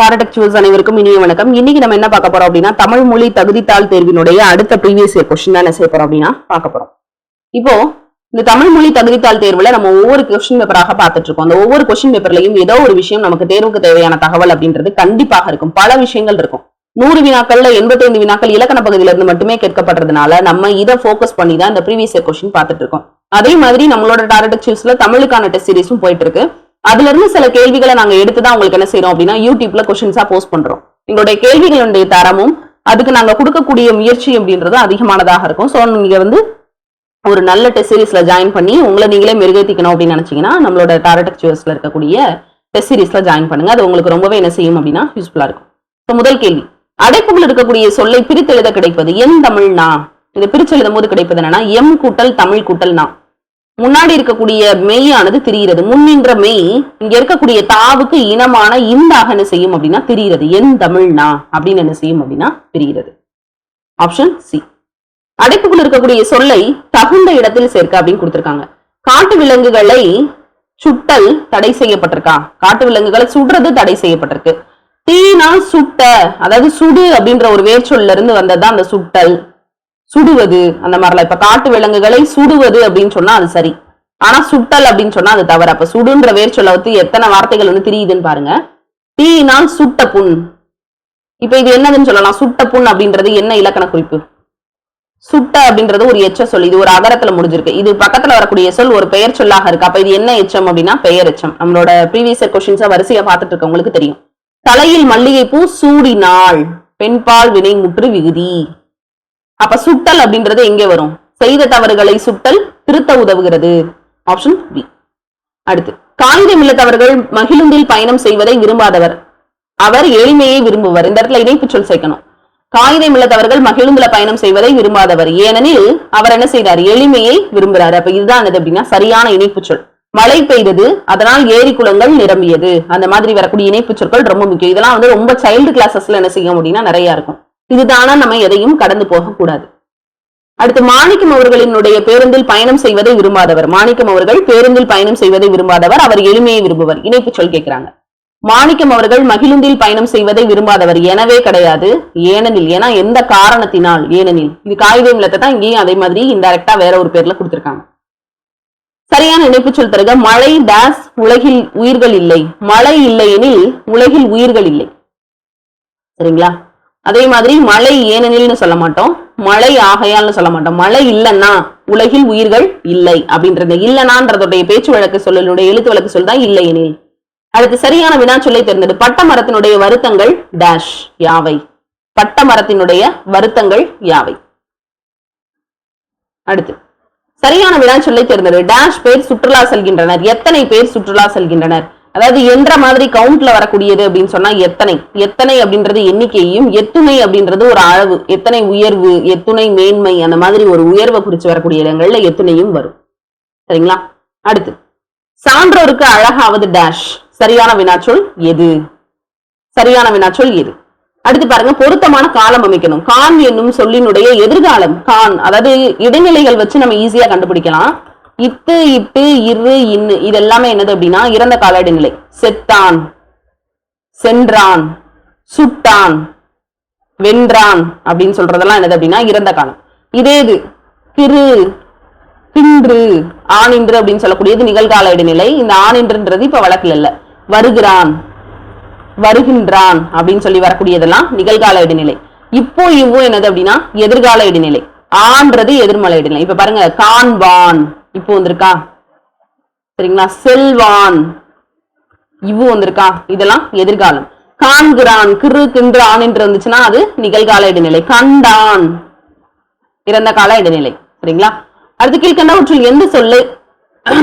பாரடக்சுவல்ஸ் அனைவருக்கும் இனிய வணக்கம். இன்னைக்கு நம்ம என்ன பார்க்க போறோம் அப்படின்னா தமிழ் மொழி தகுதித்தாள் தேர்வினுடைய அடுத்த ப்ரீவியஸ் இயர் கொஸ்டின் தான் என்ன செய்ய போறோம் அப்படின்னா பார்க்க போறோம். இப்போ இந்த தமிழ் மொழி தகுதித்தாள் தேர்வுல நம்ம ஒவ்வொரு கொஸ்டின் பேப்பராக பார்த்துட்டு இருக்கோம். அந்த ஒவ்வொரு கொஸ்டின் பேப்பர்லயும் ஏதோ ஒரு விஷயம் நமக்கு தேர்வுக்கு தேவையான தகவல் அப்படின்றது கண்டிப்பாக இருக்கும். பல விஷயங்கள் இருக்கும். நூறு வினாக்கள்ல எண்பத்தைந்து வினாக்கள் இலக்கண பகுதியில இருந்து மட்டுமே கேட்கப்படுறதுனால நம்ம இதை ஃபோக்கஸ் பண்ணி தான் இந்த ப்ரீவியஸ் இயர் கொஸ்டின் பார்த்துட்டு இருக்கோம். அதே மாதிரி நம்மளோட டாரட் சூஸ்ல தமிழுக்கான டெஸ்ட் சீரிஸும் போயிட்டு இருக்கு. அதுல இருந்து சில கேள்விகளை நாங்க எடுத்து தான் உங்களுக்கு என்ன செய்யறோம் அப்படின்னா யூடியூப்ல கொஸ்டின்ஸா போஸ்ட் பண்றோம். எங்களுடைய கேள்விகளுடைய தரமும் அதுக்கு நாங்க கொடுக்கக்கூடிய முயற்சி அப்படின்றது அதிகமானதாக இருக்கும். ஸோ நீங்க வந்து ஒரு நல்ல டெஸ்ட் சீரீஸ்ல ஜாயின் பண்ணி உங்களை நீங்களே மெருகேத்திக்கணும் அப்படின்னு நினைச்சீங்கன்னா நம்மளோட டாரடெக் இருக்கக்கூடிய டெஸ்ட் சீரீஸ்ல ஜாயின் பண்ணுங்க. அது உங்களுக்கு ரொம்பவே என்ன செய்யும் அப்படின்னா யூஸ்ஃபுல்லா இருக்கும். ஸோ முதல் கேள்வி. அடைப்புகள் இருக்கக்கூடிய சொல்லை பிரித்தெழுத கிடைப்பது என் தமிழ்னா இந்த பிரிச்செழுதும் போது கிடைப்பது என்னன்னா எம் கூட்டல் தமிழ் கூட்டல்னா முன்னாடி இருக்கக்கூடிய மெய்யானது திரிகிறது முன்னின்ற மெய் இங்க இருக்கக்கூடிய தாவுக்கு இனமான இந்தாக என்ன செய்யும் அப்படின்னா திரிகிறது என் தமிழ்னா அப்படின்னு என்ன செய்யும் அப்படின்னா பிரிகிறது ஆப்ஷன் சி அடைப்புக்குள் இருக்கக்கூடிய சொல்லை தகுந்த இடத்தில் சேர்க்க அப்படின்னு கொடுத்திருக்காங்க. காட்டு விலங்குகளை சுட்டல் தடை செய்யப்பட்டிருக்கா? காட்டு விலங்குகளை சுடுறது தடை செய்யப்பட்டிருக்கு. தீனா சுட்ட அதாவது சுடு அப்படின்ற ஒரு வேர்ச்சொல்ல இருந்து வந்ததுதான் அந்த சுட்டல். சுடுவது அந்த மாதிரிலாம். இப்ப காட்டு விலங்குகளை சுடுவது அப்படின்னு சொன்னா அது சரி. ஆனா சுட்டல் அப்படின்னு சொன்னா அது தவறு. அப்ப சுடுன்ற வேர் சொல்ல வந்து எத்தனை வார்த்தைகள் வந்து தெரியுதுன்னு பாருங்க. தீயினால் சுட்ட புண். இப்ப இது என்னதுன்னு சொல்லலாம். சுட்ட புண் அப்படின்றது என்ன இலக்கண குறிப்பு? சுட்ட அப்படின்றது ஒரு எச்ச சொல். இது ஒரு அகரத்துல முடிஞ்சிருக்கு. இது பக்கத்துல வரக்கூடிய சொல் ஒரு பெயர் சொல்லாக இருக்கு. அப்ப இது என்ன எச்சம் அப்படின்னா பெயர் எச்சம். நம்மளோட ப்ரீவியஸ் கொஸ்டின்ஸா வரிசையா பார்த்துட்டு இருக்கவங்களுக்கு தெரியும். தலையில் மல்லிகை பூ சூடினாள் பெண்பால் வினை முற்று விகுதி. அப்ப சுட்டல் அப்படின்றது எங்கே வரும்? செய்த தவறுகளை சுட்டல் திருத்த உதவுகிறது. ஆப்ஷன் பி அடுத்து காகிதம் இல்லத்தவர்கள் மகிழுந்தில் பயணம் செய்வதை விரும்பாதவர். அவர் எளிமையை விரும்புவர். இந்த இடத்துல இணைப்பு சொல் சேர்க்கணும். காகிதம் இல்லத்தவர்கள் மகிழுந்துல பயணம் செய்வதை விரும்பாதவர். ஏனெனில் அவர் என்ன செய்தார்? எளிமையை விரும்புகிறார். அப்ப இதுதான் என்னது அப்படின்னா சரியான இணைப்பு சொல். மழை பெய்தது அதனால் ஏரி குளங்கள் நிரம்பியது. அந்த மாதிரி வரக்கூடிய இணைப்பு சொற்கள் ரொம்ப முக்கியம். இதெல்லாம் வந்து ரொம்ப சைல்டு கிளாஸஸ்ல என்ன செய்ய முடியும்னா நிறைய இருக்கும். இதுதானா நம்ம எதையும் கடந்து போகக்கூடாது. அடுத்து மாணிக்கம் அவர்களினுடைய பேருந்தில் பயணம் செய்வதை விரும்பாதவர். மாணிக்கம் அவர்கள் பேருந்தில் பயணம் செய்வதை விரும்பாதவர். அவர் எளிமையை விரும்புவர். இணைப்பு சொல் கேட்கிறாங்க. மாணிக்கம் அவர்கள் மகிழுந்தில் பயணம் செய்வதை விரும்பாதவர். எனவே கிடையாது. ஏனெனில் ஏன்னா எந்த காரணத்தினால்? ஏனெனில் இது காகித நிலத்தை தான் இங்கேயும் அதே மாதிரி இன்டைரக்டா வேற ஒரு பேர்ல கொடுத்திருக்காங்க. சரியான இணைப்பு சொல் தருக. மழை டேஸ் உலகில் உயிர்கள் இல்லை. மழை இல்லை எனில் உலகில் உயிர்கள் இல்லை. சரிங்களா? அதே மாதிரி மழை ஏனெனில்னு சொல்ல மாட்டோம். மழை ஆகையால்னு சொல்ல மாட்டோம். மழை இல்லைன்னா உலகில் உயிர்கள் இல்லை அப்படின்றது. இல்லைனான்றதுடைய பேச்சு வழக்கு சொல்லலுடைய எழுத்து வழக்கு சொல் தான் இல்லை எனில். அடுத்து சரியான வினா சொல்லை தெரிந்தது பட்ட மரத்தினுடைய வருத்தங்கள் டேஷ் யாவை? பட்ட மரத்தினுடைய வருத்தங்கள் யாவை? அடுத்து சரியான வினா சொல்லை தேர்ந்தது டேஷ் பேர் சுற்றுலா செல்கின்றனர். எத்தனை பேர் சுற்றுலா செல்கின்றனர்? அதாவது என்ற மாதிரி கவுண்ட்ல வரக்கூடியது அப்படின்னு சொன்னா எத்தனை? எத்தனை அப்படின்றது எண்ணிக்கையும் எத்துணை அப்படின்றது ஒரு அளவு. எத்தனை உயர்வு எத்துணை மேன்மை அந்த மாதிரி ஒரு உயர்வை குறிச்சு வரக்கூடிய இடங்கள்ல எத்துணையும் வரும். சரிங்களா? அடுத்து சான்றோருக்கு அழகாவது டேஷ் சரியான வினாச்சொல் எது? சரியான வினாச்சொல் எது? அடுத்து பாருங்க பொருத்தமான காலம் அமைக்கணும். கான் என்னும் சொல்லினுடைய எதிர்காலம் கான் அதாவது இடைநிலைகள் வச்சு நம்ம ஈஸியா கண்டுபிடிக்கலாம். இத்து இட்டு இரு இன்னு. இது எல்லாமே என்னது அப்படின்னா இறந்த கால இடைநிலை செத்தான் சென்றான் சுட்டான் வென்றான் அப்படின்னு சொல்றதெல்லாம் என்னது அப்படின்னா இறந்த காலம். இதே இது திரு பின்று ஆணின்று அப்படின்னு சொல்லக்கூடியது நிகழ்கால இடைநிலை. இந்த ஆணின்றுன்றது இப்ப வழக்கில் இல்ல. வருகிறான் வருகின்றான் அப்படின்னு சொல்லி வரக்கூடியதெல்லாம் நிகழ்கால இடைநிலை. இப்போ இவ்வோ என்னது அப்படின்னா எதிர்கால இடைநிலை. ஆன்றது எதிர்மலை இடைநிலை. இப்ப பாருங்க காண்பான். இப்போ வந்திருக்கா? சரிங்களா? செல்வான். இவ்வு வந்திருக்கா? இதெல்லாம் எதிர்காலம். காண்கிறான் கிரு கின்றான் ஆண் என்று வந்துச்சுன்னா அது நிகழ்கால இடைநிலை. கண்டான். இறந்த கால இடைநிலை. சரிங்களா? அடுத்து கீழ்கண்டவற்றில் எந்த சொல்லு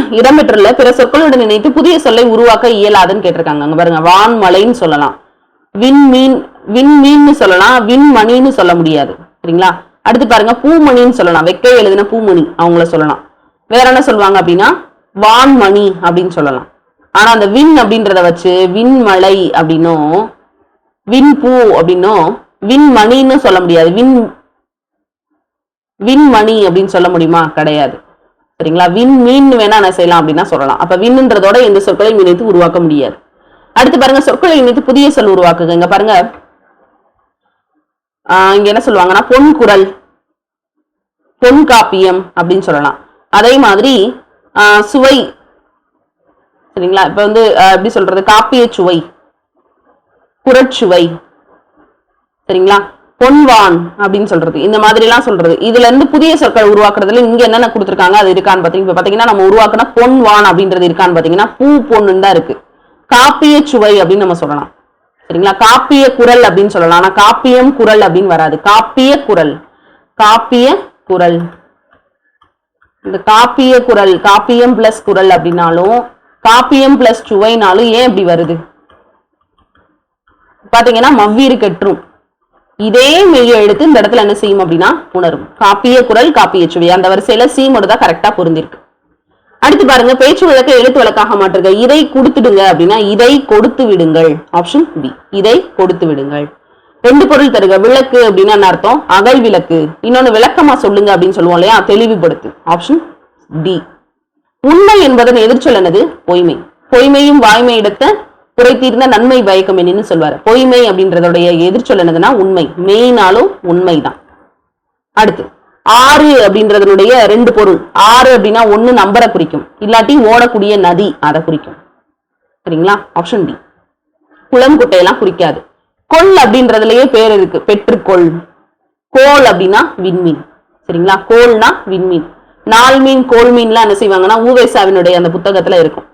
இடம்பெற்றுள்ள பிற சொற்களுடன் இணைத்து புதிய சொல்லை உருவாக்க இயலாதுன்னு கேட்டிருக்காங்க. அங்க பாருங்க வான்மலைன்னு சொல்லலாம். விண்மீன் விண்மீன்னு சொல்லலாம். விண்மணின்னு சொல்ல முடியாது. சரிங்களா? அடுத்து பாருங்க பூமணின்னு சொல்லலாம். வெக்கை எழுதின பூமணி அவங்கள சொல்லலாம். வேற என்ன சொல்லுவாங்க அப்படின்னா வான்மணி அப்படின்னு சொல்லலாம். ஆனா அந்த விண் அப்படின்றத வச்சு விண்மலை அப்படின்னும் விண்பூ அப்படின்னும் விண்மணின்னு சொல்ல முடியாது. விண் விண்மணி அப்படின்னு சொல்ல முடியுமா? கிடையாது. சரிங்களா? விண் மீன் வேணா என்ன செய்யலாம் அப்படின்னா சொல்லலாம். அப்ப விண்ன்றதோட எந்த சொற்களையும் இணைத்து உருவாக்க முடியாது. அடுத்து பாருங்க சொற்களை இணைத்து புதிய சொல் உருவாக்குங்க. இங்க பாருங்க. இங்க என்ன சொல்லுவாங்கன்னா பொன் குரல் பொன் காப்பியம் அப்படின்னு சொல்லலாம். அதே மாதிரி சுவை. சரிங்களா? இப்போ வந்து எப்படி சொல்றது? காப்பிய சுவை. புரட்சுவை. சரிங்களா? பொன்வான் அப்படின்னு சொல்றது. இந்த மாதிரி எல்லாம் சொல்றது. இதுல இருந்து புதிய சொற்கள் உருவாக்குறதுல இங்க என்னென்ன கொடுத்துருக்காங்க? அது இருக்கான்னு பாத்தீங்கன்னா இப்ப பாத்தீங்கன்னா நம்ம உருவாக்குனா பொன்வான் அப்படின்றது இருக்கான்னு பாத்தீங்கன்னா பூ பொண்ணுன்னு தான் இருக்கு. காப்பிய சுவை அப்படின்னு நம்ம சொல்லலாம். சரிங்களா? காப்பிய குரல் அப்படின்னு சொல்லலாம். ஆனா காப்பியம் குரல் அப்படின்னு வராது. காப்பிய குரல். காப்பிய குரல். இந்த காப்பிய குரல் காப்பியம் பிளஸ் குரல் அப்படின்னாலும் காப்பியம் பிளஸ் சுவைனாலும் ஏன் இப்படி வருது? பாத்தீங்கன்னா மவ்வீறு கற்றும். இதே மெய்யை எடுத்து இந்த இடத்துல என்ன செய்யும் அப்படின்னா உணரும். காப்பிய குரல் காப்பிய சுவை. அந்த வரிசையில சி மட்டும் தான் கரெக்டா பொருந்திருக்கு. அடுத்து பாருங்க பேச்சு வழக்கை எழுத்து வழக்காக மாற்றுங்க. இதை கொடுத்துடுங்க அப்படின்னா இதை கொடுத்து விடுங்கள். ஆப்ஷன் பி இதை கொடுத்து விடுங்கள். ரெண்டு பொருள் தருக. விளக்கு அப்படின்னா என்ன அர்த்தம்? அகல் விளக்கு. இன்னொன்னு விளக்கமா சொல்லுங்க அப்படின்னு சொல்லுவோம் இல்லையா? தெளிவுபடுத்து. ஆப்ஷன் டி உண்மை என்பதன் எதிர்ச்சொல் என்னது? பொய்மை. பொய்மையும் வாய்மை எடுத்த குறை தீர்ந்த நன்மை பயக்கம் என்னன்னு சொல்வார். பொய்மை அப்படின்றதோடைய எதிர்ச்சொல் என்னதுன்னா உண்மை. மெயினாலும் உண்மைதான். அடுத்து ஆறு அப்படின்றதனுடைய ரெண்டு பொருள். ஆறு அப்படின்னா ஒன்று நம்பரை குறிக்கும். இல்லாட்டி ஓடக்கூடிய நதி அதை குறிக்கும். சரிங்களா? ஆப்ஷன் டி குளம் குட்டையெல்லாம் குறிக்காது. கொள் அப்படின்றதுலயே பேர் இருக்கு. பெற்றுக்கொள். கோல் அப்படின்னா விண்மீன். சரிங்களா? கோல்னா விண்மீன். நாள் மீன் கோல் மீன்லாம் என்ன செய்வாங்கன்னா ஊவேசாவினுடைய அந்த புத்தகத்துல இருக்கும்.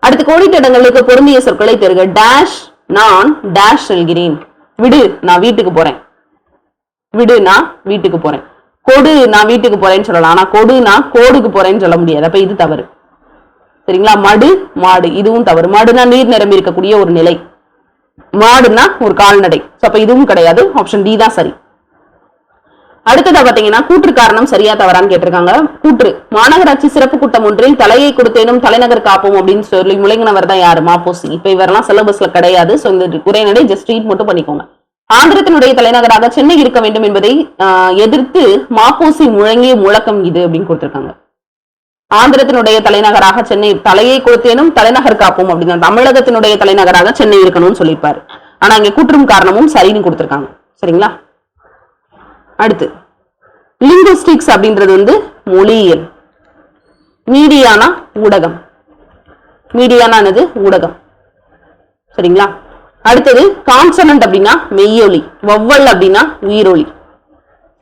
அடுத்து கோடிட்டடங்களுக்கு பொருந்திய சொற்களை தெருக டேஷ் நான் டேஷ் செல்கிறேன். விடு நான் வீட்டுக்கு போறேன். விடு நான் வீட்டுக்கு போறேன். கொடு நான் வீட்டுக்கு போறேன்னு சொல்லலாம். ஆனா கொடு நான் கோடுக்கு போறேன்னு சொல்ல முடியாது. அப்ப இது தவறு. சரிங்களா? மடு மாடு இதுவும் தவறு. மடுனா நீர் நிரம்பி இருக்கக்கூடிய ஒரு நிலை. மாடுன்னா ஒரு கால்நடை. அப்ப இதுவும் கிடையாது. ஆப்ஷன் டி தான் சரி. அடுத்ததா பாத்தீங்கன்னா கூற்று காரணம் சரியா தவறான்னு கேட்டிருக்காங்க. கூற்று மாநகராட்சி சிறப்பு கூட்டம் ஒன்றில் தலையை கொடுத்தேனும் தலைநகர் காப்போம் அப்படின்னு சொல்லி முழங்கினவர் தான் யாரு? மாப்போசி. இப்ப இவரெல்லாம் சிலபஸ்ல கிடையாது. சோ இந்த உரைநடை ஜஸ்ட் ரீட் மட்டும் பண்ணிக்கோங்க. ஆந்திரத்தினுடைய தலைநகராக சென்னை இருக்க வேண்டும் என்பதை எதிர்த்து மாப்போசி முழங்கிய முழக்கம் இது அப்படின்னு கொடுத்திருக்காங்க. ஆந்திரத்தினுடைய தலைநகராக சென்னை தலையை கொடுத்தேனும் தலைநகர் காப்போம் அப்படின்னா தமிழகத்தினுடைய தலைநகராக சென்னை இருக்கணும்னு சொல்லியிருப்பாரு. ஆனா இங்க கூற்றும் காரணமும் சரின்னு கொடுத்துருக்காங்க. சரிங்களா? அடுத்து லிங்குஸ்டிக்ஸ் அப்படின்றது வந்து மொழியியல். மீடியானா ஊடகம். மீடியானானது ஊடகம். சரிங்களா? அடுத்தது கான்சனன்ட் அப்படின்னா மெய்யொலி. வவ்வல் அப்படின்னா உயிரொலி.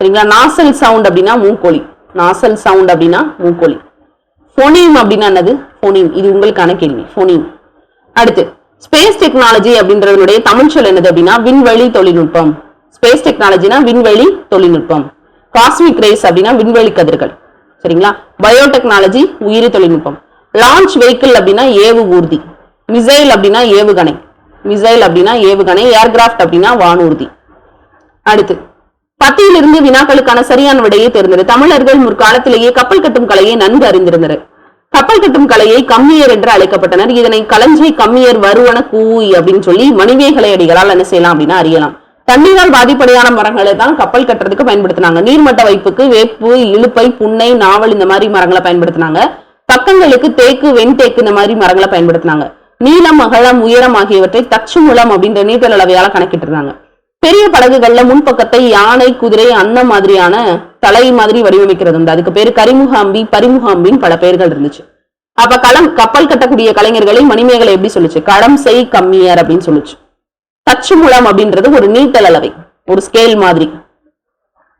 சரிங்களா? நாசல் சவுண்ட் அப்படின்னா மூக்கொலி. நாசல் சவுண்ட் அப்படின்னா மூக்கொலி. ஃபோனீம் அப்படின்னா என்னது? ஃபோனீம் இது உங்களுக்கான கேள்வி. ஃபோனீம் அடுத்து ஸ்பேஸ் டெக்னாலஜி அப்படின்றதனுடைய தமிழ் சொல் என்னது அப்படின்னா விண்வெளி தொழில்நுட்பம். ஸ்பேஸ் டெக்னாலஜினா விண்வெளி தொழில்நுட்பம். காஸ்மிக் ரேஸ் அப்படின்னா விண்வெளி கதிர்கள். சரிங்களா? பயோடெக்னாலஜி உயிரி தொழில்நுட்பம். லான்ச் வெஹிக்கிள் அப்படின்னா ஏவு ஊர்தி. மிசைல் அப்படின்னா ஏவுகணை. மிசைல் அப்படின்னா ஏவுகணை. ஏர்கிராஃப்ட் அப்படின்னா வானூர்தி. அடுத்து பத்தியிலிருந்து வினாக்களுக்கான சரியான விடையை தெரிந்தது தமிழர்கள் முற்காலத்திலேயே கப்பல் கட்டும் கலையை நன்கு அறிந்திருந்தனர். கப்பல் கட்டும் கலையை கம்மியர் என்று அழைக்கப்பட்டனர். இதனை களஞ்சி கம்மியர் வருவன கூய் அப்படின்னு சொல்லி மணிமேகலை அடிகளால் என்ன செய்யலாம் அப்படின்னா அறியலாம். தண்ணீரால் பாதிப்படையான மரங்களை தான் கப்பல் கட்டுறதுக்கு பயன்படுத்தினாங்க. நீர்மட்ட வைப்புக்கு வேப்பு இழுப்பை புன்னை நாவல் இந்த மாதிரி மரங்களை பயன்படுத்தினாங்க. பக்கங்களுக்கு தேக்கு வெண்தேக்கு இந்த மாதிரி மரங்களை பயன்படுத்தினாங்க. நீளம் அகலம் உயரம் ஆகியவற்றை தச்சு மூலம் அப்படின்ற நீட்டல் அளவையால கணக்கிட்டு இருந்தாங்க பெரிய படகுகள்ல முன்பக்கத்தை யானை குதிரை அந்த மாதிரியான தலை மாதிரி வடிவமைக்கிறது உண்டு. அதுக்கு பேரு கரிமுகாம்பி பரிமுகாம்பின்னு பல பெயர்கள் இருந்துச்சு. அப்ப களம் கப்பல் கட்டக்கூடிய கலைஞர்களை மணிமேகலை எப்படி சொல்லுச்சு? களம் செய் கம்மியர் அப்படின்னு சொல்லுச்சு. தச்சு முளம் அப்படின்றது ஒரு நீட்டல் அளவை ஒரு ஸ்கேல் மாதிரி.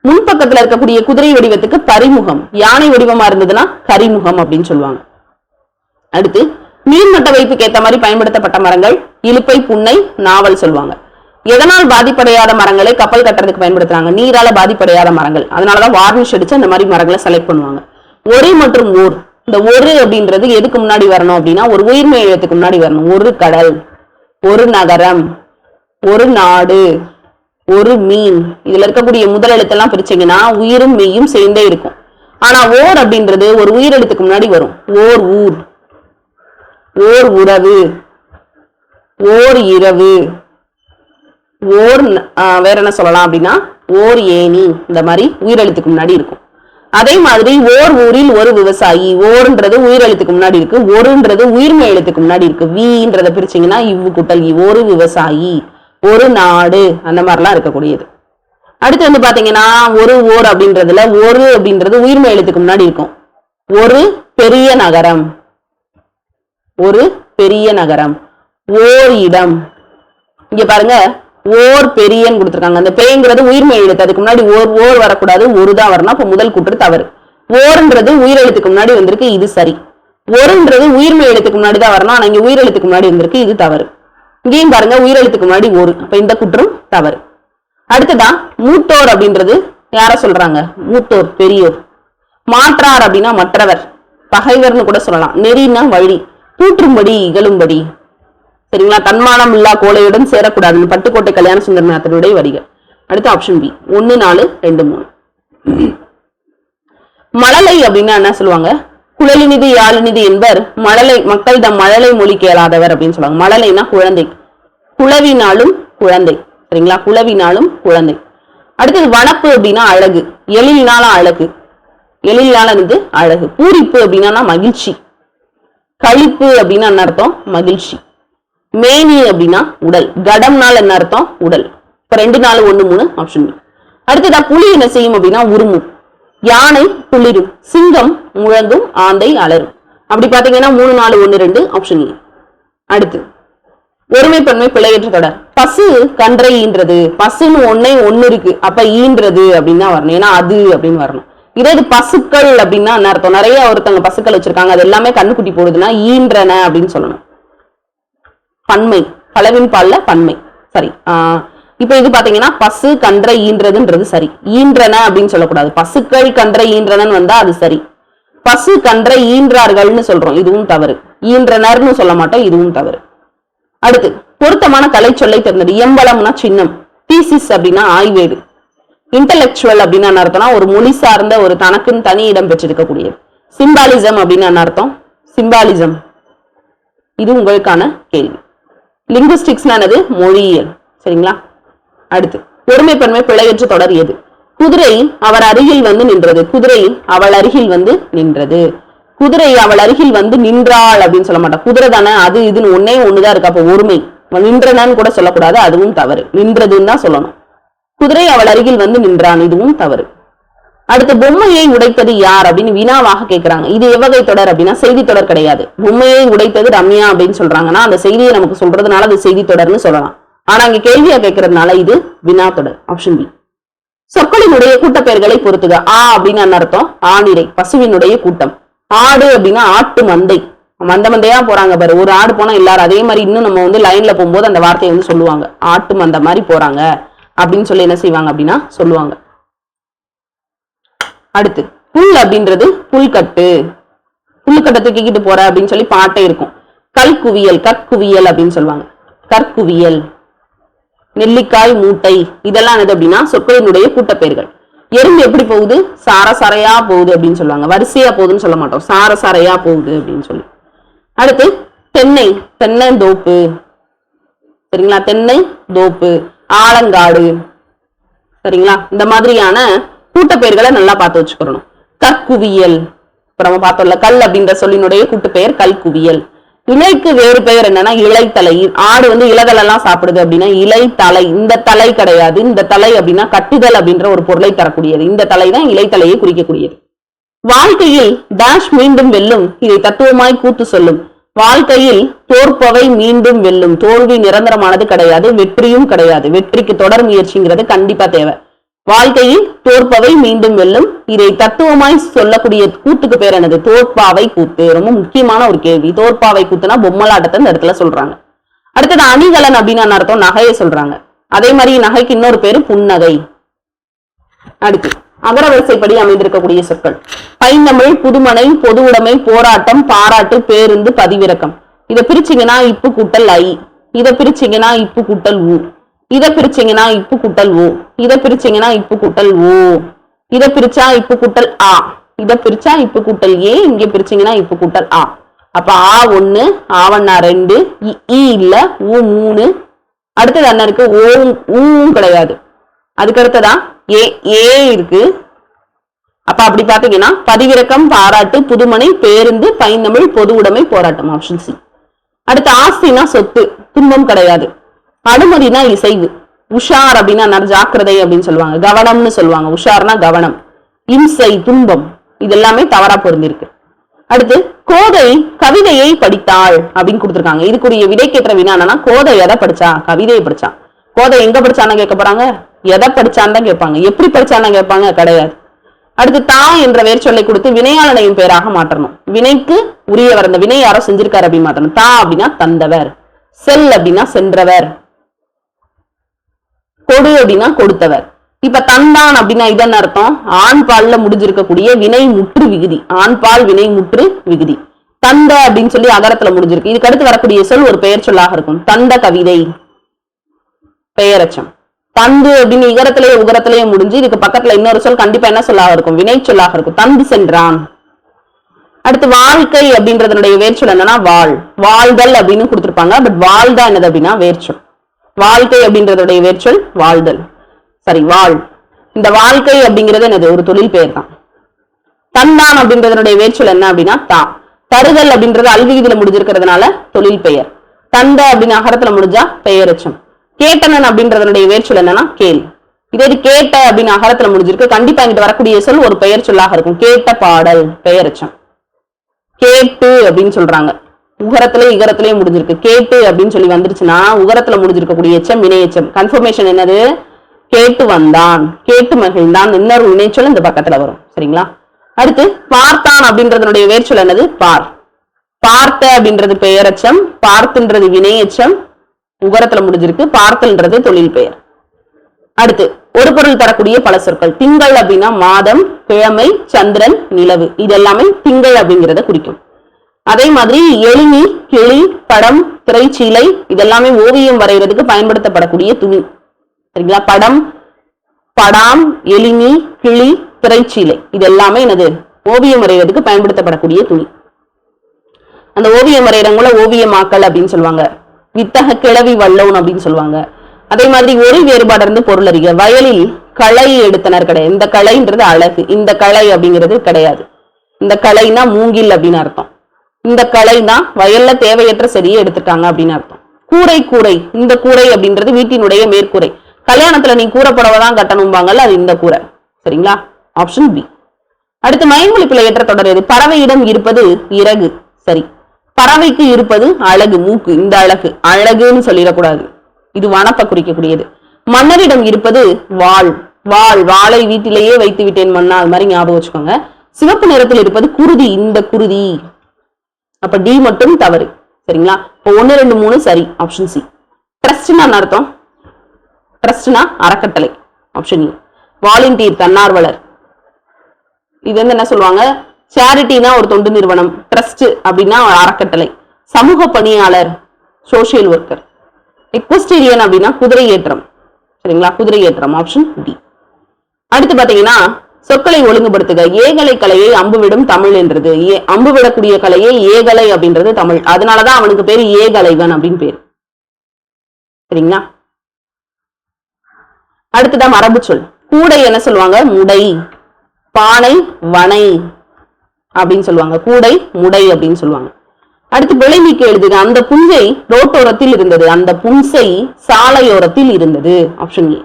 முன்பக்கத்துல இருக்கக்கூடிய குதிரை வடிவத்துக்கு பரிமுகம் யானை வடிவமா இருந்ததுன்னா கரிமுகம் அப்படின்னு சொல்லுவாங்க. அடுத்து நீர்மட்ட வைப்புக்கு ஏற்ற மாதிரி பயன்படுத்தப்பட்ட மரங்கள் இலுப்பை புன்னை நாவல் சொல்லுவாங்க. எதனால் பாதிப்படையாத மரங்களை கப்பல் கட்டுறதுக்கு பயன்படுத்துறாங்க? நீரால பாதிப்படையாத மரங்கள். அதனாலதான் வார்னிஷ் அடிச்சு அந்த மாதிரி மரங்களை செலக்ட் பண்ணுவாங்க. ஒரு மற்றும் ஓர் இந்த ஒரு அப்படின்றது எதுக்கு முன்னாடி வரணும் அப்படின்னா ஒரு உயிர்மை எழுத்துக்கு முன்னாடி வரணும். ஒரு கடல் ஒரு நகரம் ஒரு நாடு ஒரு மீன். இதுல இருக்கக்கூடிய முதல் எழுத்தெல்லாம் பிரிச்சீங்கன்னா உயிரும் மெய்யும் சேர்ந்தே இருக்கும். ஆனா ஓர் அப்படின்றது ஒரு உயிர் எழுத்துக்கு முன்னாடி வரும். ஓர் ஊர். ஓர் உறவு. ஓர் இரவு. ஓர் வேற என்ன சொல்லலாம் அப்படின்னா ஓர் ஏணி இந்த மாதிரி உயிரெழுத்துக்கு முன்னாடி இருக்கும். அதே மாதிரி ஓர் ஊரில் ஒரு விவசாயி ஓர்ன்றது உயிர் எழுத்துக்கு முன்னாடி இருக்கு ஒருன்றது உயிர்மை எழுத்துக்கு முன்னாடி இருக்கு. வீன்றத பிரிச்சீங்கன்னா இவ்வு குட்டல் ஒரு விவசாயி ஒரு நாடு அந்த மாதிரிலாம் இருக்கக்கூடியது. அடுத்து வந்து பாத்தீங்கன்னா ஒரு ஓர் அப்படின்றதுல ஒரு அப்படின்றது உயிர்மை எழுத்துக்கு முன்னாடி இருக்கும். ஒரு பெரிய நகரம். ஒரு பெரிய நகரம். ஓர் இடம். இங்க பாருங்க ஓர் பெரியன்னு கொடுத்துருக்காங்க. அந்த பேங்கிறது உயிர்மை எழுத்து. அதுக்கு முன்னாடி ஓர் ஓர் வரக்கூடாது ஒரு தான் வரணும். அப்போ முதல் கூற்று தவறு. ஓர்ன்றது உயிரெழுத்துக்கு முன்னாடி வந்திருக்கு இது சரி. ஒருன்றது உயிர்மை எழுத்துக்கு முன்னாடி தான் வரணும். ஆனால் இங்கே உயிரெழுத்துக்கு முன்னாடி வந்திருக்கு இது தவறு. இங்கேயும் பாருங்க உயிரெழுத்துக்கு முன்னாடி ஒரு. அப்போ இந்த குற்றம் தவறு. அடுத்ததான் மூத்தோர் அப்படின்றது யார சொல்றாங்க? மூத்தோர் பெரியோர். மாற்றார் அப்படின்னா மற்றவர். பகைவர்னு கூட சொல்லலாம். நெறினா வழி. தூற்றும்படி இகழும்படி. சரிங்களா? தன்மானம் இல்லா கோலையுடன் சேரக்கூடாதுன்னு பட்டுக்கோட்டை கல்யாண சுந்தரநாதனுடைய வரிகள் அடுத்த ஆப்ஷன் பி ஒன்னு நாலு ரெண்டு மூணு. மழலை அப்படின்னா என்ன சொல்லுவாங்க? குழலிநிதி யாழினிதி என்பர் மழலை மக்கள் தம் மழலை மொழி கேளாதவர் அப்படின்னு சொல்லுவாங்க. மழலைனா குழந்தை. குளவினாலும் குழந்தை. சரிங்களா? குளவினாலும் குழந்தை. அடுத்தது வனப்பு அப்படின்னா அழகு. எழில்னால அழகு. எழில்னால வந்து அழகு. பூரிப்பு அப்படின்னா மகிழ்ச்சி. கழிப்பு அப்படின்னா என்ன அர்த்தம்? மகிழ்ச்சி. மேனி அப்படின்னா உடல். கடம்னால என்ன அர்த்தம்? உடல். இப்ப ரெண்டு நாள் ஒண்ணு மூணு ஆப்ஷன் அடுத்ததா புலி என்ன செய்யும் அப்படின்னா உருமும் யானை குளிரும் சிங்கம் முழங்கும் ஆந்தை அலரும். அப்படி பாத்தீங்கன்னா மூணு நாலு ஒண்ணு ரெண்டு ஆப்ஷன் அடுத்து. ஒருமைப்பன்மை பிழையற்ற தொடர். பசு கன்றை ஈன்றது. பசுன்னு ஒன்னே ஒன்னு இருக்கு. அப்ப ஈன்றது அப்படின்னு தான் வரணும். ஏன்னா அது அப்படின்னு வரணும். இதே இது பசுக்கள் அப்படின்னா என்ன அர்த்தம்? நிறைய ஒருத்தவங்க பசுக்கள் வச்சிருக்காங்க. அது எல்லாமே கண்ணுக்குட்டி போடுதுன்னா ஈன்றன அப்படின்னு சொல்லணும். பன்மை பலவின் பால்ல பன்மை. சரி இப்போ இது பாத்தீங்கன்னா பசு கன்றை ஈன்றதுன்றது சரி. ஈன்றன அப்படின்னு சொல்லக்கூடாது. பசுக்கள் கன்றை ஈன்றனன்னு வந்தா அது சரி. பசு கன்றை ஈன்றார்கள்னு சொல்றோம். இதுவும் தவறு. ஈன்றனர்னு சொல்ல மாட்டோம். இதுவும் தவறு. அடுத்து பொருத்தமான கலை சொல்லை தெரிந்தது எம்பளம்னா சின்னம். தீசிஸ் அப்படின்னா ஆய்வேடு. இன்டலெக்சுவல் அப்படின்னு என்ன அர்த்தம்னா ஒரு மொழி சார்ந்த ஒரு தனக்குன்னு தனி இடம் பெற்றிருக்கக்கூடியது. சிம்பாலிசம் அப்படின்னு என்ன அர்த்தம்? சிம்பாலிசம். இது உங்களுக்கான கேள்வி. லிங்குஸ்டிக்ஸ்னா என்னது? மொழியியல். சரிங்களா? அடுத்து. ஒருமைப்பன்மை பிழையற்ற தொடரியது எது? குதிரை அவர் அருகில் வந்து நின்றது. குதிரை அவள் அருகில் வந்து நின்றது. குதிரை அவள் அருகில் வந்து நின்றாள் அப்படின்னு சொல்ல மாட்டா குதிரை தானே? அது இதுன்னு ஒன்னே ஒண்ணுதான் இருக்கு. அப்போ ஒருமை. நின்றனன்னு கூட சொல்லக்கூடாது. அதுவும் தவறு. நின்றதுன்னு தான் சொல்லணும். குதிரை அவள் அருகில் வந்து நின்றான். இதுவும் தவறு. அடுத்து பொம்மையை உடைத்தது யார் அப்படின்னு வினாவாக கேட்கிறாங்க இது எவ்வகை தொடர் அப்படின்னா செய்தி தொடர் கிடையாது. பொம்மையை உடைத்தது ரம்யா அப்படின்னு சொல்றாங்கன்னா அந்த செய்தியை நமக்கு சொல்றதுனால அது செய்தி தொடர்னு சொல்லலாம். ஆனா அங்க கேள்வியா கேட்கறதுனால இது வினா தொடர் ஆப்ஷன் பி சொற்களினுடைய கூட்டப்பெயர்களை பொறுத்துக. ஆ அப்படின்னு என்ன அர்த்தம்? ஆணிரை பசுவினுடைய கூட்டம். ஆடு அப்படின்னா ஆட்டு மந்தை. மந்த மந்தையா போறாங்க பாரு. ஒரு ஆடு போனா எல்லாரும் அதே மாதிரி இன்னும் நம்ம வந்து லைன்ல போகும்போது அந்த வார்த்தையை வந்து சொல்லுவாங்க. ஆட்டு மந்த மாதிரி போறாங்க அப்படின்னு சொல்லி என்ன செய்வாங்க அப்படின்னா சொல்லுவாங்க. அடுத்து புல் அப்படின்றது புல்கட்டு. புல்கட்டை தூக்கிக்கிட்டு போற அப்படின்னு சொல்லி பாட்டே இருக்கும். கல்குவியல் கற்குவியல் அப்படின்னு சொல்லுவாங்க. கற்குவியல் நெல்லிக்காய் மூட்டை இதெல்லாம் என்னது அப்படின்னா சொற்களினுடைய கூட்டப்பெயர்கள். எறும்பு எப்படி போகுது? சார சாரையா போகுது அப்படின்னு சொல்லுவாங்க. வரிசையா போகுதுன்னு சொல்ல மாட்டோம். சார சாரையா போகுது அப்படின்னு சொல்லி. அடுத்து தென்னை தென்னந்தோப்பு சரிங்களா? தென்னை தோப்பு ஆலங்காடு. சரிங்களா? இந்த மாதிரியான கூட்டப்பெயர்களை நல்லா பார்த்து வச்சுக்கணும். கற்குவியல். இப்ப நம்ம பார்த்தோம்ல கல் அப்படின்ற சொல்லினுடைய கூட்டுப்பெயர் கல்குவியல். இலைக்கு வேறு பெயர் என்னன்னா இலைத்தலை. ஆடு வந்து இலதலெல்லாம் சாப்பிடுது அப்படின்னா இலைத்தலை. இந்த தலை கிடையாது. இந்த தலை அப்படின்னா கட்டுதல் அப்படின்ற ஒரு பொருளை தரக்கூடியது. இந்த தலை தான் இலைத்தலையை குறிக்கக்கூடியது. வாழ்க்கையில் டேஷ் மீண்டும் வெல்லும். இதை தத்துவமாய் கூத்து சொல்லும். வாழ்க்கையில் தோற்பவை மீண்டும் வெல்லும். தோல்வி நிரந்தரமானது கிடையாது. வெற்றியும் கிடையாது. வெற்றிக்கு தொடர் முயற்சிங்கிறது கண்டிப்பா தேவை. வாழ்க்கையில் தோற்பவை மீண்டும் வெல்லும். இதை தத்துவமாய் சொல்லக்கூடிய கூத்துக்கு பேர் என்னது? தோற்பாவை கூத்து. ரொம்ப முக்கியமான ஒரு கேள்வி. தோற்பாவை கூத்துனா பொம்மலாட்டத்தை இந்த இடத்துல சொல்றாங்க. அடுத்தது அணிகலன் அப்படின்னு அர்த்தம் நகையை சொல்றாங்க. அதே மாதிரி நகைக்கு இன்னொரு பேரு புன்னகை. அடுத்து அகரவரிசைப்படி அமைந்திருக்கக்கூடிய சொற்கள். பைந்தமிழ் புதுமனை பொது உடைமை போராட்டம் பாராட்டு பேருந்து பதிவிறக்கம். இதை பிரிச்சிங்கன்னா இப்பு கூட்டல் ஐ. இதை பிரிச்சிங்கன்னா இப்பு கூட்டல் ஊ இதை பிரிச்சீங்கன்னா இப்பு கூட்டல் ஓ. இதை பிரிச்சீங்கன்னா இப்பு கூட்டல் ஓ. இதை பிரிச்சா இப்பு கூட்டல் ஆ. இதை பிரிச்சா இப்பு கூட்டல் ஏ. இங்க பிரிச்சீங்கன்னா இப்பு கூட்டல் ஆ. அப்ப ஆ ஒன்னு ஆவண்ணா ரெண்டு இ ஈ இல்ல ஊ மூணு. அடுத்தது என்ன இருக்கு? ஓ ஊவும் கிடையாது. அதுக்கு அடுத்ததா? ஏ ஏ இருக்கு. அப்ப அப்படி பாத்தீங்கன்னா பதிவிறக்கம் பாராட்டு புதுமனை பேருந்து பைந்தமிழ் பொது உடைமை போராட்டம் ஆப்ஷன் சி அடுத்து ஆஸ்தினா சொத்து துன்பம் கிடையாது. அனுமதினா இசைவு. உஷார் அப்படின்னா ஜாக்கிரதை அப்படின்னு சொல்லுவாங்க. கவனம்னு சொல்லுவாங்க. உஷார்னா கவனம். இம்சை துன்பம். இதெல்லாமே தவறா பொருந்திருக்கு. அடுத்து கோதை கவிதையை படித்தாள் அப்படின்னு கொடுத்துருக்காங்க. இதுக்குரிய விடைக்கேற்ற வினா என்னன்னா கோதை எதை படிச்சா? கவிதையை படிச்சா. கோதை எங்க படிச்சான்னு கேட்க போறாங்க எதை படிச்சான்னு தான் கேட்பாங்க. எப்படி படிச்சான்னு கேட்பாங்க? கிடையாது. அடுத்து தா என்ற வேர்ச்சொல்லை கொடுத்து வினையாளனையும் பேராக மாற்றணும். வினைக்கு உரியவர் அந்த வினை யாரோ செஞ்சிருக்காரு அப்படின்னு மாற்றணும். தா அப்படின்னா தந்தவர். செல் அப்படின்னா சென்றவர். கொடு அப்படின்னா கொடுத்தவர். இப்ப தந்தான் அப்படின்னா இதன் அர்த்தம்? ஆண் பால்ல முடிஞ்சிருக்கக்கூடிய வினை முற்று விகுதி. ஆண் பால் வினை முற்று விகுதி. தந்த அப்படின்னு சொல்லி அகரத்துல முடிஞ்சிருக்கு. இதுக்கு அடுத்து வரக்கூடிய சொல் ஒரு பெயர் சொல்லாக இருக்கும். தந்த கவிதை. பெயரச்சம். தந்து அப்படின்னு இகரத்திலேயே உகரத்திலேயே முடிஞ்சு இதுக்கு பக்கத்துல இன்னொரு சொல் கண்டிப்பா என்ன சொல்லாக இருக்கும்? வினை சொல்லாக இருக்கும். தந்து சென்றான். அடுத்து வாழ்க்கை அப்படின்றதனுடைய வேர்ச்சொல் என்னன்னா வாழ். வாழ்தல் அப்படின்னு கொடுத்துருப்பாங்க. பட் வாழ்தான் என்னது அப்படின்னா வேர்ச்சொல். வாழ்க்கை அப்படின்றதுடைய வேர்ச்சொல் வாழ்தல். சரி வாழ். இந்த வாழ்க்கை அப்படிங்கிறது என்னது? ஒரு தொழில் பெயர் தான் தந்தான் அப்படின்றதனுடைய வேர்ச்சொல் என்ன அப்படின்னா தா. தருதல் அப்படின்றது அல்விகிதில் முடிஞ்சிருக்கிறதுனால தொழில் பெயர். தந்த அப்படின்னு அகரத்துல முடிஞ்சா பெயரச்சம். கேட்டனன் அப்படின்றதனுடைய வேர்ச்சொல் என்னன்னா கேள். இதே இது கேட்ட அப்படின்னு அகரத்துல முடிஞ்சிருக்கு. கண்டிப்பா இங்கிட்டு வரக்கூடிய சொல் ஒரு பெயர் சொல்லாக இருக்கும். கேட்ட பாடல் பெயரச்சம். கேட்டு அப்படின்னு சொல்றாங்க. உகரத்துல இகரத்திலே முடிஞ்சிருக்கு. கேட்டு அப்படின்னு சொல்லி வந்துருச்சுன்னா உகரத்துல முடிஞ்சிருக்கக்கூடிய எச்சம் வினையச்சம் கன்ஃபர்மேஷன் என்னது? கேட்டு வந்தான். கேட்டு மகிழ்ந்தான். இன்னொரு வினைச்சொல் இந்த பக்கத்துல வரும். சரிங்களா? அடுத்து பார்த்தான் அப்படின்றதனுடைய வேர்ச்சொல் என்னது? பார். பார்த்த அப்படின்றது பெயரச்சம் பார்த்துன்றது வினையச்சம் உகரத்துல முடிஞ்சிருக்கு. பார்த்தல்ன்றது தொழில் பெயர். அடுத்து ஒரு பொருள் தரக்கூடிய பல சொற்கள். திங்கள் அப்படின்னா மாதம் கிழமை சந்திரன் நிலவு. இது எல்லாமே திங்கள் அப்படிங்கிறத குறிக்கும். அதே மாதிரி எளிமி கிளி படம் திரைச்சீலை இதெல்லாமே ஓவியம் வரைகிறதுக்கு பயன்படுத்தப்படக்கூடிய துணி. சரிங்களா? படம் படாம் எளிமி கிளி திரைச்சீலை இது எல்லாமே என்னது ஓவியம் வரைகிறதுக்கு பயன்படுத்தப்படக்கூடிய துணி. அந்த ஓவியம் வரைகிறவங்கள ஓவியமாக்கல் அப்படின்னு சொல்லுவாங்க. வித்தக கிளவி வல்லோன் அப்படின்னு சொல்லுவாங்க. அதே மாதிரி ஒரு வேறுபாடு இருந்து பொருள் அறிக. வயலில் களை எடுத்தனர் கிடையாது. இந்த களைன்றது அழகு. இந்த களை அப்படிங்கிறது கிடையாது. இந்த களைனா மூங்கில் அப்படின்னு அர்த்தம். இந்த களைனா வயல்ல தேவையற்ற செடியை எடுத்துட்டாங்க அப்படின்னு அர்த்தம். கூரை கூரை இந்த கூரை அப்படின்றது வீட்டினுடைய மேற்கூரை. கல்யாணத்துல நீ கூறப்படவை தான் கட்டணும்பாங்கல்ல அது இந்த கூரை. சரிங்களா? ஆப்ஷன் பி அடுத்து மயன்மொழி பிள்ளையற்ற தொடர் எது? பறவையிடம் இருப்பது இறகு. சரி. பறவைக்கு இருப்பது அழகு மூக்கு. இந்த அழகு அழகுன்னு சொல்லிடக்கூடாது. இது வனப்பை குறிக்கக்கூடியது. மன்னரிடம் இருப்பது வாள். வாள் வாளை வீட்டிலேயே வைத்து விட்டேன் மன்னா. அது மாதிரி ஞாபகம் வச்சுக்கோங்க. சிவப்பு நிறத்தில் இருப்பது குருதி. இந்த குருதி. அப்ப டி மட்டும் தவறு. சரிங்களா? இப்போ ஒன்னு ரெண்டு மூணு சரி. ஆப்ஷன் சி ட்ரஸ்ட்னா அர்த்தம்? ட்ரஸ்ட்னா அறக்கட்டளை. ஆப்ஷன் இ வாலண்டியர் தன்னார்வலர். இது வந்து என்ன சொல்லுவாங்க? சேரிட்டினா ஒரு தொண்டு நிறுவனம். ட்ரஸ்ட் அப்படின்னா அறக்கட்டளை. சமூக பணியாளர் சோஷியல் ஒர்க்கர் எக்வஸ்டீரியன் அப்படின்னா குதிரை ஏற்றம். சரிங்களா? குதிரை ஏற்றம். ஆப்ஷன் டி அடுத்து பாத்தீங்கன்னா சொற்களை ஒழுங்குபடுத்துக. ஏகலை கலையை அம்பு விடும் தமிழ் என்றது. ஏ அம்பு விடக்கூடிய கலையை ஏகலை அப்படின்றது தமிழ். அதனாலதான் அவனுக்கு பேர் ஏகலைவன் அப்படின்னு பேர். சரிங்களா? அடுத்ததான் மரபு சொல். கூடை என்ன சொல்லுவாங்க? முடை. பானை வனை அப்படின்னு சொல்லுவாங்க. கூடை முடை அப்படின்னு சொல்லுவாங்க. அடுத்து விளைவிக்க எழுதுக. அந்த புஞ்சை ரோட்டோரத்தில் இருந்தது. அந்த புஞ்சை சாலையோரத்தில் இருந்தது. Option A.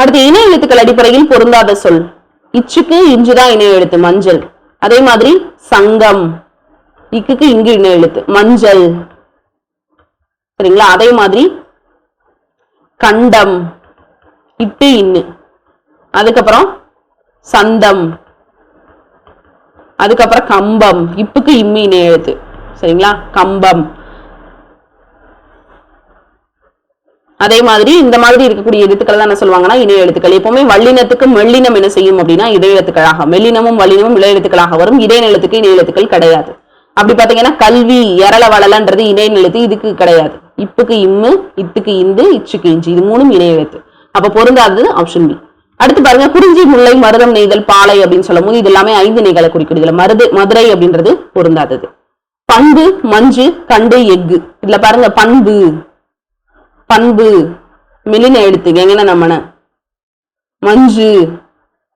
அடுத்து இணை எழுத்துக்கள் அடிப்படையில் பொருந்தாத சொல். இச்சுக்கு இஞ்சுதான் இணை எழுத்து மஞ்சள். அதே மாதிரி சங்கம். இக்குக்கு இங்கு இணை எழுத்து மஞ்சள். சரிங்களா? அதே மாதிரி கண்டம். இட்டு இன்னு. அதுக்கப்புறம் சந்தம். அதுக்கப்புறம் கம்பம். இப்புக்கு இம்மி இணை எழுத்து. சரிங்களா? கம்பம். அதே மாதிரி இந்த மாதிரி இருக்கக்கூடிய எழுத்துக்கள் தான் என்ன சொல்லுவாங்கன்னா இணைய எழுத்துக்கள். எப்பவுமே வல்லினத்துக்கு மெல்லினம் என்ன செய்யும் அப்படின்னா இதய எழுத்துக்களாக. மெல்லினமும் வல்லினமும் இளைய எழுத்துக்களாக வரும். இதய நிலத்துக்கு இணைய எழுத்துக்கள் கிடையாது. அப்படி பாத்தீங்கன்னா கல்வி எரள வளலன்றது இணைய நிலத்து இதுக்கு கிடையாது. இப்புக்கு இம்மு இத்துக்கு இந்து இச்சுக்கு இஞ்சி. இது மூணும் இணைய எழுத்து. அப்ப பொருந்தாதது ஆப்ஷன் பி அடுத்து பாருங்க குறிஞ்சி முல்லை மருதம் நெய்தல் பாலை அப்படின்னு சொல்லும் போது இது எல்லாமே ஐந்து நெய்களை குறிக்கிறது இதுல மருது மதுரை அப்படின்றது பொருந்தாதது. பண்பு மஞ்சு கண்டு எஃகு. இதுல பாருங்க பண்பு. பண்பு மெலின எழுத்து எங்கன நம்மன? மஞ்சு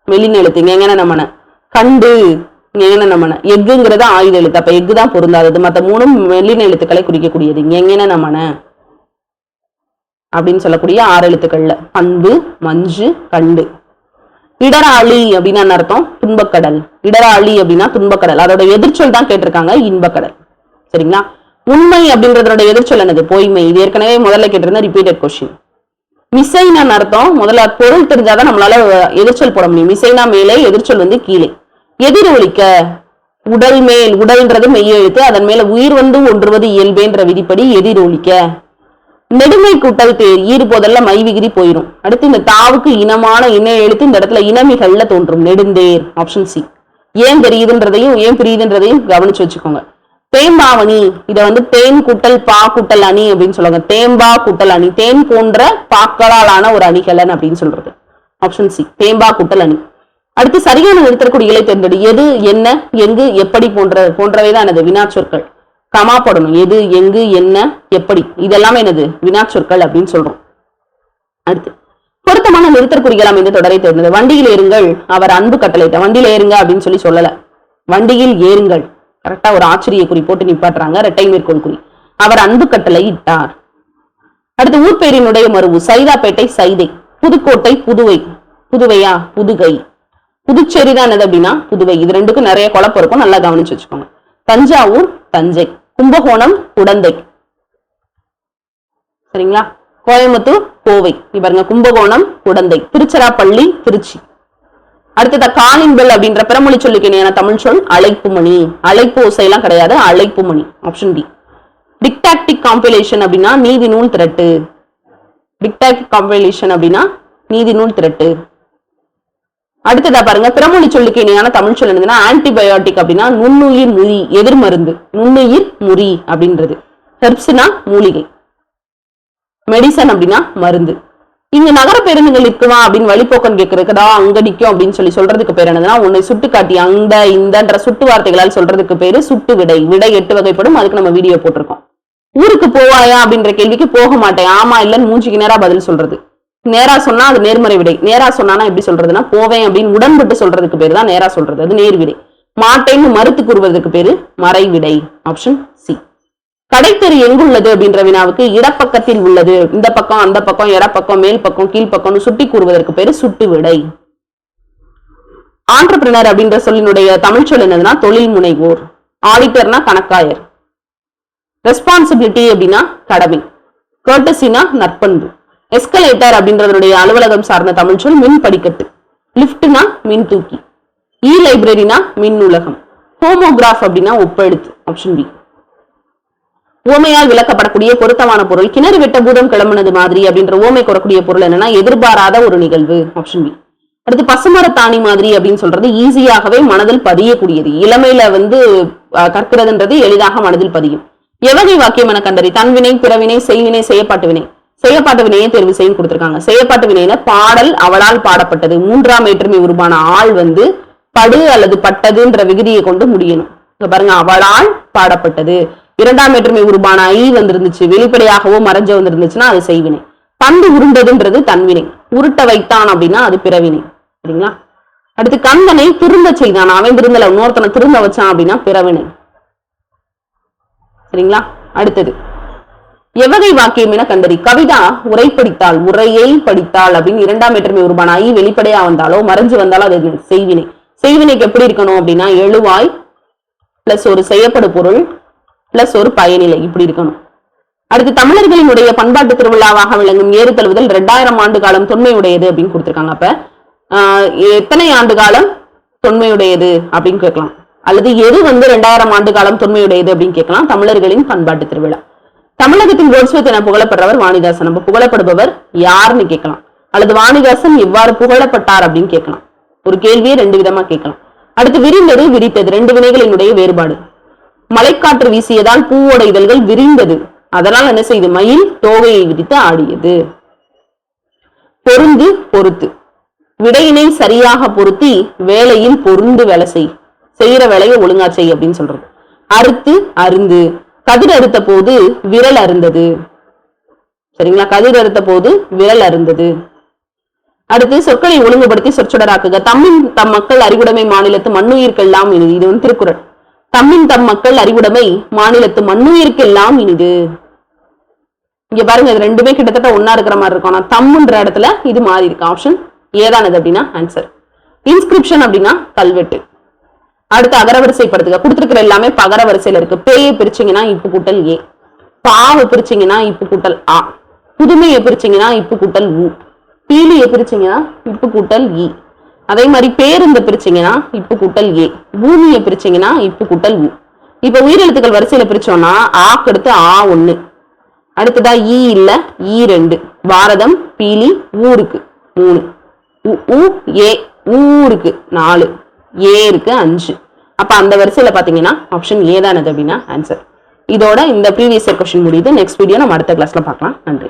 மெலின எழுத்து எங்கன நம்மன? கண்டு எங்கன நம்மன? எக்குங்கிறது ஆயுத எழுத்து. அப்ப எக்கு தான் பொருந்தாதது. மத்த மூணும் மெல்லின எழுத்துக்களை குறிக்கக்கூடியது. எங்கன நம்மன? அப்படின்னு சொல்லக்கூடிய ஆறு எழுத்துக்கள்ல. பண்பு மஞ்சு கண்டு. இடராளி அப்படின்னு என்ன அர்த்தம்? துன்பக்கடல். இடராளி அப்படின்னா துன்பக்கடல். அதோட எதிர்ச்சொல் தான் கேட்டிருக்காங்க. இன்பக்கடல். சரிங்களா? உண்மை அப்படின்றதோட எதிர்ச்சொல் என்னது? பொய்மை. இது ஏற்கனவே முதல்ல கேட்டிருந்த ரிப்பீட்டட் கொஸ்டின் மிசைனா அர்த்தம் முதல்ல பொருள் தெரிஞ்சாதான் நம்மளால எதிர்ச்சொல் போட முடியும். மிசைனா மேலே எதிர்ச்சொல் வந்து கீழே. எதிர் ஒலிக்க உடல் மேல் உடல்ன்றது மெய்யெழுத்து அதன் மேல உயிர் வந்து ஒன்றுவது இயல்பேன்ற விதிப்படி எதிர் ஒலிக்க. நெடுமை கூட்டல் தேர் ஈறு மைவிகிரி மை விகுதி போயிடும் அடுத்து இந்த தாவுக்கு இனமான இணை எழுத்து இந்த இடத்துல இனமிகள்ல தோன்றும். நெடுந்தேர் ஆப்ஷன் சி ஏன் தெரியுதுன்றதையும் ஏன் புரியுதுன்றதையும் கவனிச்சு வச்சுக்கோங்க. தேம்பாவணி. இதை வந்து தேன் குட்டல் பா குட்டல் அணி அப்படின்னு சொல்லுவாங்க. தேம்பா குட்டல் அணி. தேன் போன்ற பாக்களாலான ஒரு அணிகலன் அப்படின்னு சொல்றது. ஆப்ஷன் சி தேம்பா குட்டல் அணி. அடுத்து சரியான நிறுத்தற்குடிகளை தேர்ந்தெடு. எது என்ன எங்கு எப்படி போன்ற போன்றவைதான் எனது வினாச்சொற்கள். கமா போடணும். எது எங்கு என்ன எப்படி. இதெல்லாமே எனது வினாச்சொற்கள் அப்படின்னு சொல்றோம். அடுத்து பொருத்தமான நிறுத்தற்குறிகள் அமைந்த தொடரை தேர்ந்தது வண்டியில் ஏறுங்கள். அவர் அன்பு கட்டளையிட்ட வண்டியில் ஏறுங்க அப்படின்னு சொல்லி சொல்லல. வண்டியில் ஏறுங்கள். கரெக்டா ஒரு ஆச்சரிய குறி போட்டு நிப்பாட்டுறாங்க இரட்டை மேற்கோள் குறி அவர் அன்பு கட்டளை இட்டார். அடுத்து ஊர்பெயரினுடைய மருவு சைதாப்பேட்டை சைதை புதுக்கோட்டை புதுவை. புதுவையா? புதுகை. புதுச்சேரி தான் என்னது அப்படின்னா புதுவை. இது ரெண்டுக்கும் நிறைய குழப்பம் இருக்கும் நல்லா கவனிச்சு வச்சுக்கோங்க. தஞ்சாவூர் தஞ்சை. கும்பகோணம் குடந்தை. சரிங்களா? கோயம்புத்தூர் கோவை. பாருங்க கும்பகோணம் குடந்தை. திருச்சிராப்பள்ளி திருச்சி. அடுத்ததா காலிங் பெல் அப்படின்ற பிறமொழி சொல்லுக்கு இணையான தமிழ் சொல் அழைப்பு மணி. அழைப்பு ஓசையெல்லாம் கிடையாது அழைப்பு மணி. ஆப்ஷன் டி டிக்டாக்டிக் காம்பிலேஷன் அப்படின்னா நீதி நூல் திரட்டு. டிக்டாக்டிக் காம்பிலேஷன் அப்படின்னா நீதி நூல் திரட்டு. அடுத்ததா பாருங்க பிறமொழி சொல்லுக்கு இணையான தமிழ் சொல் என்னதுன்னா ஆன்டிபயோட்டிக் அப்படின்னா நுண்ணுயிர் முறி எதிர்மருந்து நுண்ணுயிர் முறி அப்படின்றது. ஹெர்ப்ஸ்னா மூலிகை. மெடிசன் அப்படின்னா மருந்து. இங்க நகர பேருந்துகள் நிற்குமா அப்படின்னு வழிபோக்கன் கேட்கறதுக்குதா அங்க நிற்கும் அப்படின்னு சொல்லி சொல்றதுக்கு பேர் என்னதுன்னா உன்னை சுட்டு காட்டி அந்த இந்தன்ற சுட்டு வார்த்தைகளால் சொல்றதுக்கு பேரு சுட்டு விடை. விடை எட்டு வகைப்படும். அதுக்கு நம்ம வீடியோ போட்டிருக்கோம். ஊருக்கு போவாயா அப்படின்ற கேள்விக்கு போக மாட்டேன். ஆமா இல்லைன்னு மூஞ்சிக்கு நேரா பதில் சொல்றது. நேரா சொன்னா அது நேர்மறை விடை. நேரா சொன்னானா எப்படி சொல்றதுன்னா போவேன் அப்படின்னு உடன்பட்டு சொல்றதுக்கு பேர் தான் நேரா சொல்றது. அது நேர் விடை மாட்டேன்னு மறுத்து கூறுவதற்கு பேரு மறை விடை ஆப்ஷன் கடைத்தெரு எங்குள்ளது அப்படின்ற வினாவுக்கு இடப்பக்கத்தில் உள்ளது. இந்த பக்கம் அந்த பக்கம் இடப்பக்கம் மேல் பக்கம் கீழ்ப்பக்கம்னு சுட்டி கூறுவதற்கு பேரு சுட்டு விடை ஆண்டர்பிரினர் அப்படின்ற சொல்லினுடைய தமிழ் சொல் என்னதுன்னா தொழில் முனைவோர். ஆடிட்டர்னா கணக்காயர். ரெஸ்பான்சிபிலிட்டி அப்படின்னா கடமை. கர்டசினா நற்பண்பு. எஸ்கலேட்டர் அப்படின்றதனுடைய அலுவலகம் சார்ந்த தமிழ் சொல் மின் படிக்கட்டு. லிப்ட்னா மின் தூக்கி. இ லைப்ரரினா மின் நூலகம். ஹோமோகிராஃப் அப்படின்னா ஒப்பெழுத்து ஆப்ஷன் பி. ஓமையால் விளக்கப்படக்கூடிய பொருத்தமான பொருள். கிணறு வெட்ட பூதம் கிளம்புனது மாதிரி அப்படின்ற ஓமை கூறக்கூடிய பொருள் என்னன்னா எதிர்பாராத ஒரு நிகழ்வு ஆப்ஷன் பி அடுத்து பசுமரத்தாணி மாதிரி அப்படின்னு சொல்றது ஈஸியாகவே மனதில் பதியக்கூடியது. இளமையில வந்து கற்கிறதுன்றது எளிதாக மனதில் பதியும். எவகை வாக்கியம் என கண்டறி தன்வினை பிறவினை செய்வினை செய்யப்பாட்டு வினை. செய்யப்பாட்டு வினையை தேர்வு செய்யும் கொடுத்திருக்காங்க. செய்யப்பாட்டு வினையில பாடல் அவளால் பாடப்பட்டது. மூன்றாம் வேற்றுமை உருவான ஆள் வந்து படு அல்லது பட்டதுன்ற விகுதியை கொண்டு முடியணும். பாருங்க அவளால் பாடப்பட்டது. இரண்டாம் வேற்றுமை உருவான ஐ வந்திருந்துச்சு. வெளிப்படையாகவோ மறைஞ்ச வந்திருந்துச்சுன்னா அது செய்வினை. பந்து உருண்டதுன்றது தன்வினை. உருட்ட வைத்தான் அப்படின்னா அது பிறவினை. சரிங்களா? அடுத்து கந்தனை திருந்த செய்தான். அவன் திருந்தல இன்னொருத்தனை திருந்த வச்சான் அப்படின்னா பிறவினை. சரிங்களா? அடுத்தது. எவகை வாக்கியம் என கண்டறி. கவிதா உரை படித்தாள் உரையை படித்தாள் அப்படின்னு இரண்டாம் வேற்றுமை உருவான ஐ வெளிப்படையா வந்தாலோ மறைஞ்சு வந்தாலோ அது செய்வினை. செய்வினைக்கு எப்படி இருக்கணும் அப்படின்னா எழுவாய் பிளஸ் ஒரு செய்யப்படு பொருள் பிளஸ் ஒரு பயனிலை இப்படி இருக்கணும். அடுத்து தமிழர்களினுடைய பண்பாட்டு திருவிழாவாக விளங்கும் ஏறு தழுவுதல் ரெண்டாயிரம் ஆண்டு காலம் தொன்மையுடையது அப்படின்னு கொடுத்திருக்காங்க. அப்ப ஆஹ் எத்தனை ஆண்டு காலம் தொன்மையுடையது அப்படின்னு கேட்கலாம். அல்லது எது வந்து ரெண்டாயிரம் ஆண்டு காலம் தொன்மையுடையது அப்படின்னு கேட்கலாம். தமிழர்களின் பண்பாட்டு திருவிழா. தமிழகத்தின் கோல்ஸ்வத் என புகழப்படுறவர் வாணிதாசன். நம்ம புகழப்படுபவர் யாருன்னு கேட்கலாம். அல்லது வாணிதாசன் எவ்வாறு புகழப்பட்டார் அப்படின்னு கேட்கலாம். ஒரு கேள்வியை ரெண்டு விதமா கேட்கலாம். அடுத்து விரிந்தது விரித்தது ரெண்டு வினைகளினுடைய வேறுபாடு. மலைக்காற்று வீசியதால் பூவோட இதழ்கள் விரிந்தது. அதனால் என்ன செய்து? மயில் தோகையை விரித்து ஆடியது. பொருந்து பொறுத்து. விடையினை சரியாக பொருத்தி வேலையில் பொருந்து வேலை செய். செய்யற வேலையை ஒழுங்கா செய் அப்படின்னு சொல்றது. அறுத்து அருந்து. கதிர் அறுத்த போது விரல் அருந்தது. சரிங்களா? கதிர் அறுத்த போது விரல் அருந்தது. அடுத்து சொற்களை ஒழுங்குபடுத்தி சொற்சொடராக்குக. தமிழ் தம் மக்கள் அறிவுடைமை மாநிலத்து மண்ணுயிர்க்கெல்லாம் இனிது இது வந்து திருக்குறள். தம்மின் தம் மக்கள் அறிவுடைமை மாநிலத்து மண்ணுயிருக்கெல்லாம் இனிது. இங்க பாருங்க இது ரெண்டுமே கிட்டத்தட்ட ஒன்னா இருக்கிற மாதிரி இருக்கும். ஆனா தம்முன்ற இடத்துல இது மாறி இருக்கு. ஆப்ஷன் ஏதானது அப்படின்னா ஆன்சர் இன்ஸ்கிரிப்ஷன் அப்படின்னா கல்வெட்டு. அடுத்து அகரவரிசைப்படுத்துக. கொடுத்துருக்கிற எல்லாமே பகர வரிசையில இருக்கு. பேயை பிரிச்சிங்கன்னா இப்பு கூட்டல் ஏ. பாவை பிரிச்சிங்கன்னா இப்பு கூட்டல் ஆ. புதுமையை பிரிச்சிங்கன்னா இப்பு கூட்டல் உ. பீலியை பிரிச்சிங்கன்னா இப்பு கூட்டல் இ. அதே மாதிரி பேருந்த பிரிச்சீங்கன்னா இப்பு கூட்டல் ஏ. பூமியை பிரிச்சிங்கன்னா இப்பு கூட்டல் உ. இப்போ உயிரெழுத்துக்கள் வரிசையில் பிரிச்சோம்னா ஆக்கு அடுத்து ஆ ஒன்று அடுத்ததா ஈ இல்லை ஈ ரெண்டு. பாரதம் பீலி ஊருக்கு. மூணு. உ உ, ஏ ஊருக்கு. நாலு. ஏ இருக்கு அஞ்சு. அப்போ அந்த வரிசையில் பார்த்தீங்கன்னா ஆப்ஷன் ஏதானது அப்படின்னா ஆன்சர் இதோட இந்த ப்ரீவியஸ் கொஸ்டின் முடியுது. நெக்ஸ்ட் வீடியோ நம்ம அடுத்த கிளாஸில் பார்க்கலாம். நன்றி.